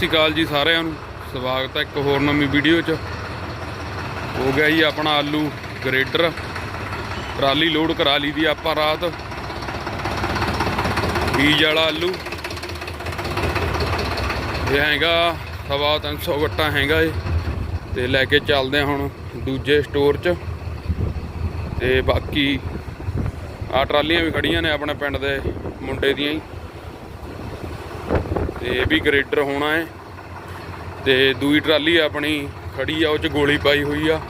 ਸ਼੍ਰੀ ਅਕਾਲ ਜੀ ਸਾਰਿਆਂ ਨੂੰ। ਸਵਾਗਤ ਹੈ ਇੱਕ ਹੋਰ ਨਵੀਂ ਵੀਡੀਓ 'ਚ। ਹੋ ਗਿਆ ਜੀ ਆਪਣਾ ਆਲੂ ਗ੍ਰੇਡਰ। ਟਰਾਲੀ ਲੋਡ ਕਰਾ ਲਈ ਦੀ ਆਪਾਂ ਰਾਤ। ਬੀਜ ਵਾਲਾ ਆਲੂ। ਇਹ ਹੈਗਾ ਸਵਾ 300 ਗੱਟਾ ਹੈਗਾ ਇਹ। ਤੇ ਲੈ ਕੇ ਚੱਲਦੇ ਹਾਂ ਹੁਣ ਦੂਜੇ ਸਟੋਰ 'ਚ। ਤੇ ਬਾਕੀ ਆ ਟਰਾਲੀਆਂ ਵੀ ਖੜੀਆਂ ਨੇ ਆਪਣੇ ਪਿੰਡ ਦੇ ਮੁੰਡੇ ਦੀਆਂ ਹੀ। ਤੇ ਇਹ ਵੀ ਗ੍ਰੇਡਰ ਹੋਣਾ ਹੈ। ਤੇ ਦੂਈ ਟਰਾਲੀ ਆਪਣੀ ਖੜੀ ਆ, ਉਹ ਚ ਗੋਲੀ ਪਾਈ ਹੋਈ ਆ।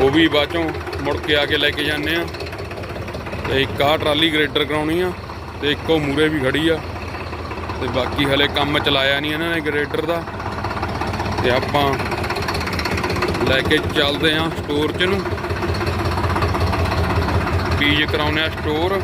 ਉਹ ਵੀ ਬਾਅਦੋਂ ਮੁੜ ਕੇ ਆ ਕੇ ਲੈ ਕੇ ਜਾਂਦੇ ਆ। ਤੇ ਇੱਕ ਆ ਟਰਾਲੀ ਗ੍ਰੇਡਰ ਕਰਾਉਣੀ ਆ ਤੇ ਇੱਕੋ ਉਹ ਮੂਰੇ ਵੀ ਖੜੀ ਆ। ਤੇ ਬਾਕੀ ਹਲੇ ਕੰਮ ਚਲਾਇਆ ਨਹੀਂ ਇਹਨਾਂ ਨੇ ਗ੍ਰੇਡਰ ਦਾ। ਤੇ ਆਪਾਂ ਲੈ ਕੇ ਚੱਲਦੇ ਆ ਸਟੋਰ ਚ ਨੂੰ। ਬੀਜ ਕਰਾਉਨੇ ਆ ਸਟੋਰ।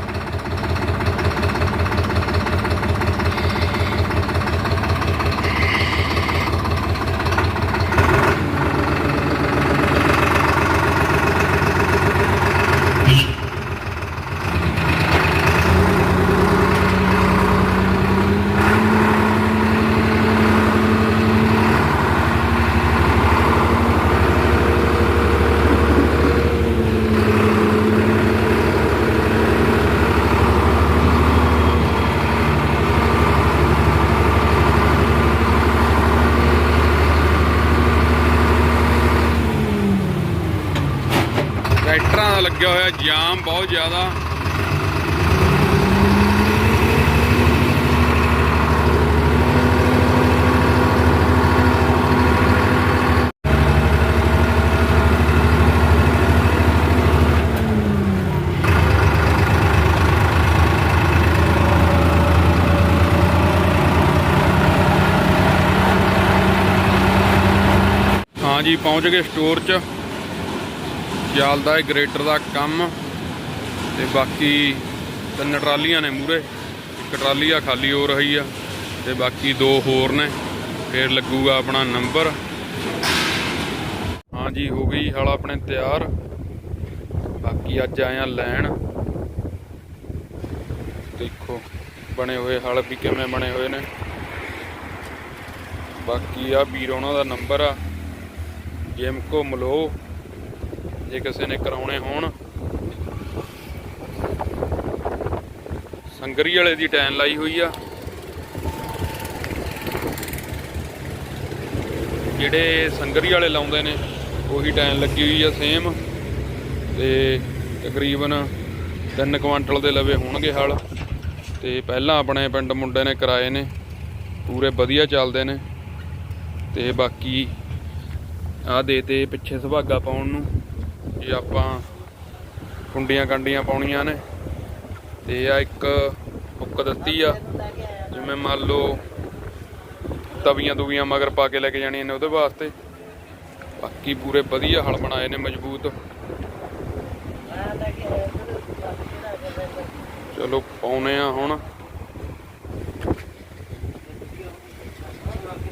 ਦਾ ਲੱਗਿਆ ਹੋਇਆ ਜਾਮ ਬਹੁਤ ਜ਼ਿਆਦਾ ਹਾਂ ਜੀ ਪਹੁੰਚ ਗਏ ਸਟੋਰ 'ਚ ਚੱਲਦਾ ਹੈ ਗ੍ਰੇਟਰ ਦਾ ਕੰਮ। ਤੇ ਬਾਕੀ ਤਿੰਨ ਟਰਾਲੀਆਂ ਨੇ ਮੂਰੇ। ਇੱਕ ਟਰਾਲੀ ਆ ਖਾਲੀ ਹੋ ਰਹੀ ਆ। ਤੇ ਬਾਕੀ ਦੋ ਹੋਰ ਨੇ। ਫੇਰ ਲੱਗੂਗਾ ਆਪਣਾ ਨੰਬਰ। ਹਾਂਜੀ ਹੋ ਗਈ ਹਲ ਆਪਣੇ ਤਿਆਰ। ਬਾਕੀ ਅੱਜ ਆਇਆ ਲੈਣ। ਦੇਖੋ, ਬਣੇ ਹੋਏ ਹਲ ਵੀ ਕਿਵੇਂ ਬਣੇ ਹੋਏ ਨੇ। ਬਾਕੀ ਆ ਵੀਰ ਉਹਨਾਂ ਦਾ ਨੰਬਰ ਆ। ਜਿਮਕੋ ਮਲੋ। ਜੇ ਕਿਸੇ ਨੇ ਕਰਾਉਣੇ ਹੋਣ। ਸੰਗਰੀ ਵਾਲੇ ਦੀ ਟੈਨ ਲਾਈ ਹੋਈ ਆ। ਜਿਹੜੇ ਸੰਗਰੀ ਵਾਲੇ ਲਾਉਂਦੇ ਨੇ, ਉਹੀ ਟੈਨ ਲੱਗੀ ਹੋਈ ਆ ਸੇਮ ਤੇ ਤਕਰੀਬਨ 3 ਕੁਆਂਟਲ ਦੇ ਲਵੇ ਹੋਣਗੇ ਹਲ। ਤੇ ਪਹਿਲਾਂ ਆਪਣੇ ਪਿੰਡ ਮੁੰਡੇ ਨੇ ਕਰਾਏ ਨੇ। ਪੂਰੇ ਵਧੀਆ ਚੱਲਦੇ ਨੇ। ਤੇ ਬਾਕੀ ਆ ਦੇ ਤੇ ਪਿੱਛੇ ਸੁਭਾਗਾ ਪਾਉਣ ਨੂੰ। ਇਹ ਆਪਾਂ ਕੁੰਡੀਆਂ ਕੰਡੀਆਂ ਪਾਉਣੀਆਂ ਨੇ। ਤੇ ਆ ਇੱਕ ਹੁੱਕ ਦਿੱਤੀ ਆ, ਜਿਵੇਂ ਮੰਨ ਲਓ ਤਵੀਆਂ ਦੁਵੀਆਂ ਮਗਰ ਪਾ ਕੇ ਲੈ ਕੇ ਜਾਣੀਆਂ ਨੇ ਉਹਦੇ ਵਾਸਤੇ। ਬਾਕੀ ਪੂਰੇ ਵਧੀਆ ਹਲ ਬਣਾਏ ਨੇ ਮਜ਼ਬੂਤ। ਚਲੋ ਪਾਉਨੇ ਆ ਹੁਣ।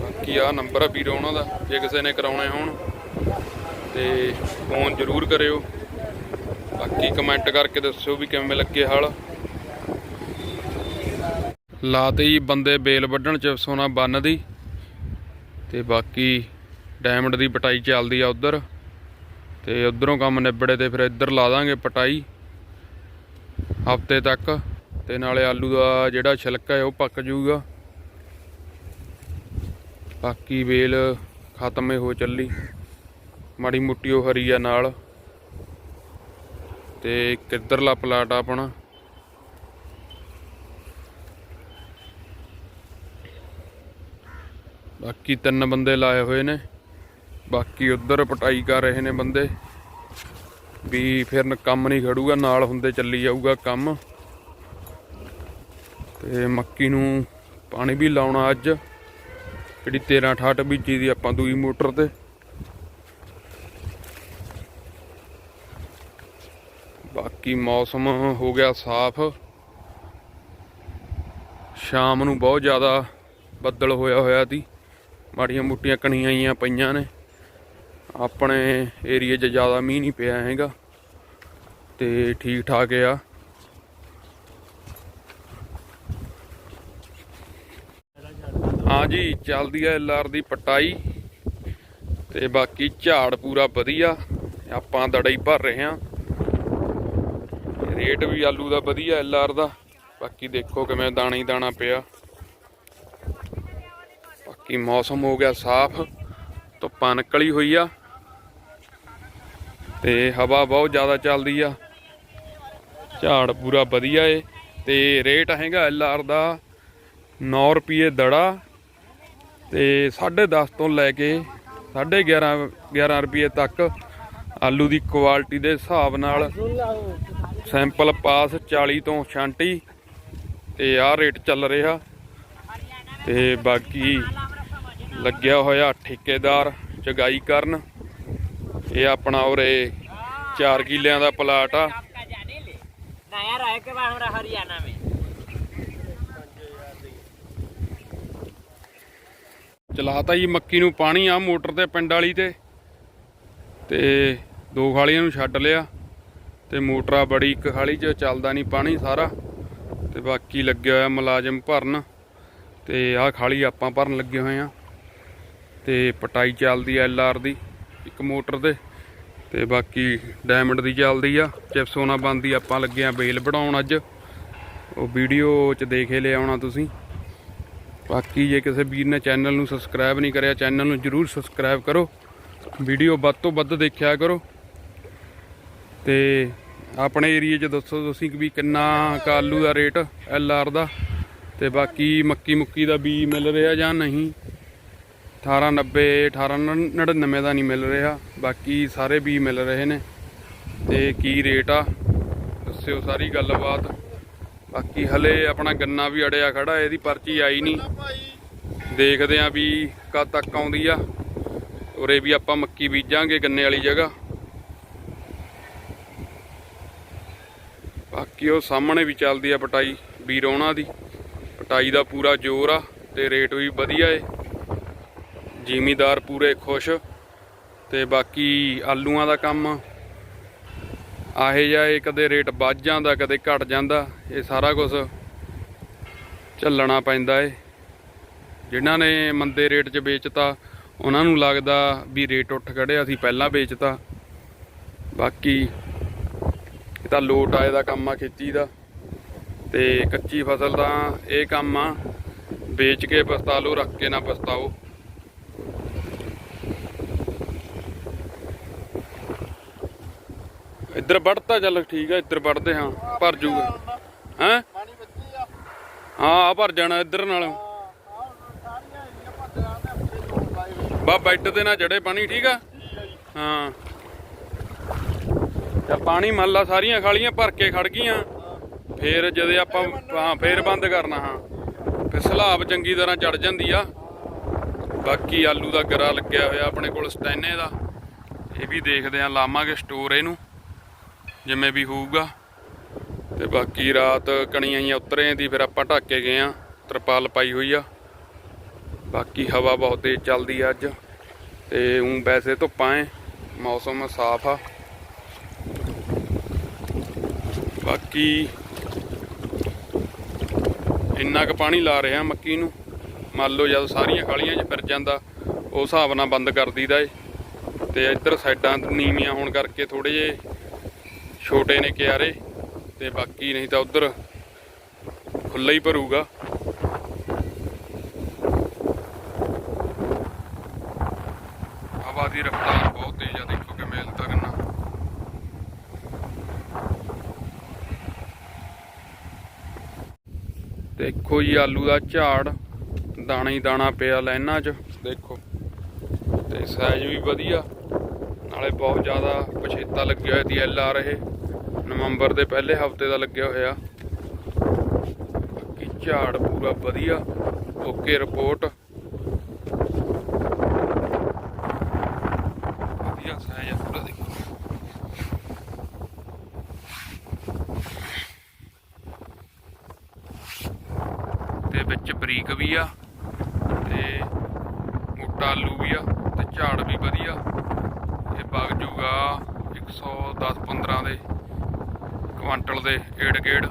ਬਾਕੀ ਆ ਨੰਬਰ ਆ ਵੀਰੋ ਉਹਨਾਂ ਦਾ, ਜੇ ਕਿਸੇ ਨੇ ਕਰਾਉਣੇ ਹੋਣ। ਤੇ ਫੋਨ ਜ਼ਰੂਰ ਕਰਿਓ। ਬਾਕੀ ਕਮੈਂਟ ਕਰਕੇ ਦੱਸਿਓ ਵੀ ਕਿਵੇਂ ਲੱਗੇ ਹਲ। ਲਾਤੇ ਜੀ ਬੰਦੇ ਬੇਲ ਵੱਢਣ ਚ ਸੋਨਾ ਬੰਨ ਦੀ ਤੇ ਬਾਕੀ ਡਾਇਮੰਡ ਦੀ ਪਟਾਈ ਚੱਲਦੀ ਆ ਉਧਰ। ਤੇ ਉਧਰੋਂ ਕੰਮ ਨਿਬੜੇ ਤੇ ਫਿਰ ਇੱਧਰ ਲਾ ਦਾਂਗੇ ਪਟਾਈ। ਹਫ਼ਤੇ ਤੱਕ ਤੇ ਨਾਲੇ ਆਲੂ ਦਾ ਜਿਹੜਾ ਛਿਲਕਾ ਹੈ ਉਹ ਪੱਕ ਜਾਊਗਾ। ਬਾਕੀ ਵੇਲ ਖਤਮ ਹੋ ਚੱਲੀ। ਮਾੜੀ ਮੁੱਟੀ ਉਹ ਹਰੀ ਆ ਨਾਲ। ਤੇ ਕਿੱਧਰਲਾ ਪਲਾਟ ਆ ਆਪਣਾ? ਬਾਕੀ ਤਿੰਨ ਬੰਦੇ ਲਾਏ ਹੋਏ ਨੇ। ਬਾਕੀ ਉਧਰ ਪਟਾਈ ਕਰ ਰਹੇ ਨੇ ਬੰਦੇ। ਵੀ ਫਿਰ ਕੰਮ ਨਹੀਂ ਖੜੂਗਾ, ਨਾਲ ਹੁੰਦੇ ਚੱਲੀ ਜਾਊਗਾ ਕੰਮ। ਤੇ ਮੱਕੀ ਨੂੰ ਪਾਣੀ ਵੀ ਲਾਉਣਾ ਅੱਜ। ਜਿਹੜੀ 13 68 ਬੀਜੀ ਦੀ ਆਪਾਂ ਦੂਈ ਮੋਟਰ ਤੇ। ਬਾਕੀ ਮੌਸਮ ਹੋ ਗਿਆ ਸਾਫ਼। ਸ਼ਾਮ ਨੂੰ ਬਹੁਤ ਜ਼ਿਆਦਾ ਬੱਦਲ ਹੋਇਆ ਹੋਇਆ ਸੀ। ਮਾੜੀਆਂ ਮੁੱਟੀਆਂ ਕਣੀਆਂ ਆਈਆਂ ਪਈਆਂ ਨੇ। ਆਪਣੇ ਏਰੀਏ 'ਚ ਜ਼ਿਆਦਾ ਮੀਂਹ ਨਹੀਂ ਪਿਆ ਹੈਗਾ। ਤੇ ਠੀਕ ਠਾਕ ਆ। ਹਾਂ ਜੀ ਚੱਲਦੀ ਹੈ ਐਲਆਰ ਦੀ ਪਟਾਈ। ਤੇ ਬਾਕੀ ਝਾੜ ਪੂਰਾ ਵਧੀਆ। ਆਪਾਂ ਦੜਾ ਭਰ ਰਹੇ ਹਾਂ। ਰੇਟ ਵੀ ਆਲੂ ਦਾ ਵਧੀਆ ਐਲਆਰ ਦਾ। ਬਾਕੀ ਦੇਖੋ ਕਿਵੇਂ ਦਾਣਾ ਹੀ ਦਾਣਾ ਪਿਆ। ਬਾਕੀ ਮੌਸਮ ਹੋ ਗਿਆ ਸਾਫ਼, ਧੁੱਪਾਂ ਨਿਕਲੀ ਹੋਈ ਆ। ਤੇ ਹਵਾ ਬਹੁਤ ਜ਼ਿਆਦਾ ਚੱਲਦੀ ਆ। ਝਾੜ ਪੂਰਾ ਵਧੀਆ ਏ। ਤੇ ਰੇਟ ਹੈਗਾ ਐਲਆਰ ਦਾ 9 ਰੁਪਏ ਦੜਾ। ਤੇ 10.5 ਤੋਂ ਲੈ ਕੇ 11.5 11 ਰੁਪਏ ਤੱਕ ਆਲੂ ਦੀ ਕੁਆਲਿਟੀ ਦੇ ਹਿਸਾਬ ਨਾਲ। ਸੈਂਪਲ ਪਾਸ 40 ਤੋਂ 66 ਤੇ ਆਹ ਰੇਟ ਚੱਲ ਰਿਹਾ ਤੇ ਬਾਕੀ ਲੱਗਿਆ ਹੋਇਆ ਠੇਕੇਦਾਰ ਚਗਾਈ ਕਰਨ ਇਹ ਆਪਣਾ ਉਰੇ 4 ਕਿੱਲਿਆਂ ਦਾ ਪਲਾਟ ਆ आपका जाने ले नया रहे के बाद हमरा हरियाणा में ਚਲਾਤਾ ਜੀ ਮੱਕੀ ਨੂੰ ਪਾਣੀ ਆ ਮੋਟਰ ਤੇ ਪਿੰਡ ਵਾਲੀ ਤੇ ਤੇ ਦੋ ਖਾਲੀਆਂ ਨੂੰ ਛੱਡ ਲਿਆ ਤੇ ਮੋਟਰਾਂ ਬੜੀ ਇੱਕ ਖਾਲੀ 'ਚ ਚੱਲਦਾ ਨਹੀਂ ਪਾਣੀ ਸਾਰਾ ਤੇ ਬਾਕੀ ਲੱਗਿਆ ਹੋਇਆ ਮੁਲਾਜ਼ਮ ਭਰਨ ਤੇ ਆਹ ਖਾਲੀ ਆਪਾਂ ਭਰਨ ਲੱਗੇ ਹੋਏ ਆ ਤੇ ਪਟਾਈ ਚੱਲਦੀ ਐ ਐਲਆਰ ਦੀ, ਇੱਕ ਮੋਟਰ ਤੇ ਤੇ ਬਾਕੀ ਡਾਇਮੰਡ ਦੀ ਚੱਲਦੀ ਆ ਚਿਪਸੋਨਾ ਬੰਦੀ ਆਪਾਂ ਲੱਗੇ ਆ ਬੇਲ ਬਣਾਉਣ ਅੱਜ। ਉਹ ਵੀਡੀਓ 'ਚ ਦੇਖੇ ਲਿਆ ਆਉਣਾ ਤੁਸੀਂ। ਬਾਕੀ ਜੇ ਕਿਸੇ ਵੀਰ ਨੇ ਚੈਨਲ ਨੂੰ ਸਬਸਕ੍ਰਾਈਬ ਨਹੀਂ ਕਰਿਆ, ਚੈਨਲ ਨੂੰ ਜਰੂਰ ਸਬਸਕ੍ਰਾਈਬ ਕਰੋ। ਵੀਡੀਓ ਵੱਧ ਤੋਂ ਵੱਧ ਦੇਖਿਆ ਕਰੋ। ਤੇ ਆਪਣੇ ਏਰੀਏ 'ਚ ਦੱਸੋ ਤੁਸੀਂ ਵੀ ਕਿੰਨਾ ਕੁ ਆਲੂ ਦਾ ਰੇਟ ਐਲ ਆਰ ਦਾ? ਤੇ ਬਾਕੀ ਮੱਕੀ ਮੁੱਕੀ ਦਾ ਬੀ ਮਿਲ ਰਿਹਾ ਜਾਂ ਨਹੀਂ? 1890 1899 ਦਾ ਨਹੀਂ ਮਿਲ ਰਿਹਾ। ਬਾਕੀ ਸਾਰੇ ਬੀ ਮਿਲ ਰਹੇ ਨੇ। ਤੇ ਕੀ ਰੇਟ ਆ? ਦੱਸਿਓ ਸਾਰੀ ਗੱਲਬਾਤ। ਬਾਕੀ ਹਲੇ ਆਪਣਾ ਗੰਨਾ ਵੀ ਅੜਿਆ ਖੜਾ, ਇਹਦੀ ਪਰਚੀ ਆਈ ਨਹੀਂ। ਦੇਖਦੇ ਆਂ ਵੀ ਕਦ ਤੱਕ ਆਉਂਦੀ ਆ। ਉਰੇ ਵੀ ਆਪਾਂ ਮੱਕੀ ਬੀਜਾਂਗੇ ਗੰਨੇ ਵਾਲੀ ਜਗ੍ਹਾ। ਬਾਕੀ ਉਹ ਸਾਹਮਣੇ ਵੀ ਚੱਲਦੀ ਆ ਪਟਾਈ ਵੀਰੋਣਾ ਦੀ। ਪਟਾਈ ਦਾ ਪੂਰਾ ਜ਼ੋਰ ਆ ਤੇ ਰੇਟ ਵੀ ਵਧੀਆ ਏ। ਜ਼ਿਮੀਦਾਰ ਪੂਰੇ ਖੁਸ਼ ਤੇ ਬਾਕੀ ਆਲੂਆਂ ਦਾ ਕੰਮ ਆਹੇ ਜਾਏ ਕਦੇ ਰੇਟ ਵੱਧ ਜਾਂਦਾ, ਕਦੇ ਘਟ ਜਾਂਦਾ, ਇਹ ਸਾਰਾ ਕੁਝ ਝੱਲਣਾ ਪੈਂਦਾ ਏ। ਜਿਨ੍ਹਾਂ ਨੇ ਮੰਦੇ ਰੇਟ 'ਚ ਵੇਚਤਾ, ਉਹਨਾਂ ਨੂੰ ਲੱਗਦਾ ਵੀ ਰੇਟ ਉੱਠ ਖੜੇ ਅਸੀਂ ਪਹਿਲਾਂ ਵੇਚਤਾ। ਬਾਕੀ ਤਾਂ ਲੋਟ ਆਏ ਦਾ ਕੰਮ ਆ ਖੇਤੀ ਦਾ। ਤੇ ਕੱਚੀ ਫਸਲ ਦਾ ਇਹ ਕੰਮ ਆ ਵੇਚ ਕੇ ਪਛਤਾ ਲਓ ਰੱਖ ਕੇ ਨਾ ਪਛਤਾਓ। ਇੱਧਰ ਵੜਤਾ ਚੱਲ ਠੀਕ ਆ ਇੱਧਰ ਵੜਦੇ ਹਾਂ ਭਰ ਜੂਗਾ। ਹੈਂ? ਹਾਂ ਆ ਭਰ ਜਾਣਾ ਇੱਧਰ ਨਾਲ। ਬਾ ਬੈੱਡ ਤੇ ਨਾ ਜੜੇ ਪਾਣੀ ਠੀਕ ਆ? ਹਾਂ। ਚੱਲ ਪਾਣੀ ਮੰਨ ਲਾ ਸਾਰੀਆਂ ਖਾਲੀਆਂ ਭਰ ਕੇ ਖੜ ਗਈਆਂ। ਫੇਰ ਜਦੇ ਆਪਾਂ ਹਾਂ, ਫੇਰ ਬੰਦ ਕਰਨਾ, ਹਾਂ। ਫਿਰ ਸਲਾਬ ਚੰਗੀ ਤਰ੍ਹਾਂ ਚੜ ਜਾਂਦੀ ਆ। ਬਾਕੀ ਆਲੂ ਦਾ ਗਰਾ ਲੱਗਿਆ ਹੋਇਆ ਆਪਣੇ ਕੋਲ ਸਟੈਨੇ ਦਾ। ਇਹ ਵੀ ਦੇਖਦੇ ਆ ਲਾਵਾਂਗੇ ਸਟੋਰ ਇਹਨੂੰ, ਜਿਵੇਂ ਵੀ ਹੋਊਗਾ। ਤੇ ਬਾਕੀ ਰਾਤ ਕਣੀਆਂ ਹੀ ਉਤਰੇ ਦੀ, ਫਿਰ ਆਪਾਂ ਢੱਕ ਕੇ ਗਏ ਆ ਤਰਪਾਲ ਪਾਈ ਹੋਈ ਆ। ਬਾਕੀ ਹਵਾ ਬਹੁਤ ਤੇਜ਼ ਚੱਲਦੀ ਆ ਅੱਜ। ਤੇ ਉਂ ਵੈਸੇ ਧੁੱਪਾਂ ਐ, ਮੌਸਮ ਸਾਫ਼ ਆ। ਬਾਕੀ ਇੰਨਾ ਕੁ ਪਾਣੀ ਲਾ ਰਿਹਾ ਮੱਕੀ ਨੂੰ। ਮੰਨ ਲਓ ਜਦ ਸਾਰੀਆਂ ਖਾਲੀਆਂ 'ਚ ਫਿਰ ਜਾਂਦਾ ਉਸ ਹਿਸਾਬ ਨਾਲ ਬੰਦ ਕਰ ਦਈਦਾ ਏ। ਤੇ ਇੱਧਰ ਸਾਈਡਾਂ ਨੀਵੀਆਂ ਹੋਣ ਕਰਕੇ ਥੋੜੇ ਜੇ ਛੋਟੇ ਨੇ ਕਿਆਰੇ ਤੇ ਬਾਕੀ ਨਹੀਂ ਤਾਂ ਉਧਰ ਖੁੱਲਾ ਹੀ ਭਰੂਗਾ। ਹਵਾ ਦੀ ਰਫ਼ਤਾਰ ਬਹੁਤ ਤੇਜ਼ ਆ, ਦੇਖੋ ਕਿ ਮੇਲ ਤੱਕ ਨਾ ਦੇਖੋ ਜੀ, ਆਲੂ ਦਾ ਝਾੜ, ਦਾਣਾ ਹੀ ਦਾਣਾ ਪਿਆ ਲਾਈਨਾਂ 'ਚ, ਦੇਖੋ। ਤੇ ਸਾਈਜ਼ ਵੀ ਵਧੀਆ, ਨਾਲੇ ਬਹੁਤ ਜ਼ਿਆਦਾ ਪਛੇਤਾ ਲੱਗਿਆ ਹੋਇਆ ਦੀ ਐਲ ਆ ਰਹੇ ਨਵੰਬਰ ਦੇ ਪਹਿਲੇ ਹਫ਼ਤੇ ਦਾ ਲੱਗਿਆ ਹੋਇਆ। ਬਾਕੀ ਝਾੜ ਪੂਰਾ ਵਧੀਆ ਓਕੇ ਰਿਪੋਰਟ ਵਧੀਆ ਸਾਈਜ਼ ਆ ਪੂਰਾ ਦੇਖੋ ਤੇ ਵਿੱਚ ਬਰੀਕ ਵੀ ਆ ਤੇ ਮੋਟਾ ਆਲੂ ਵੀ ਆ ਤੇ ਝਾੜ ਵੀ ਵਧੀਆ। ਇਹ ਵਗ ਜੂਗਾ 110 15 ਦੇ, ਕੁਆਂਟਲ ਦੇ ਏੜ ਗੇੜ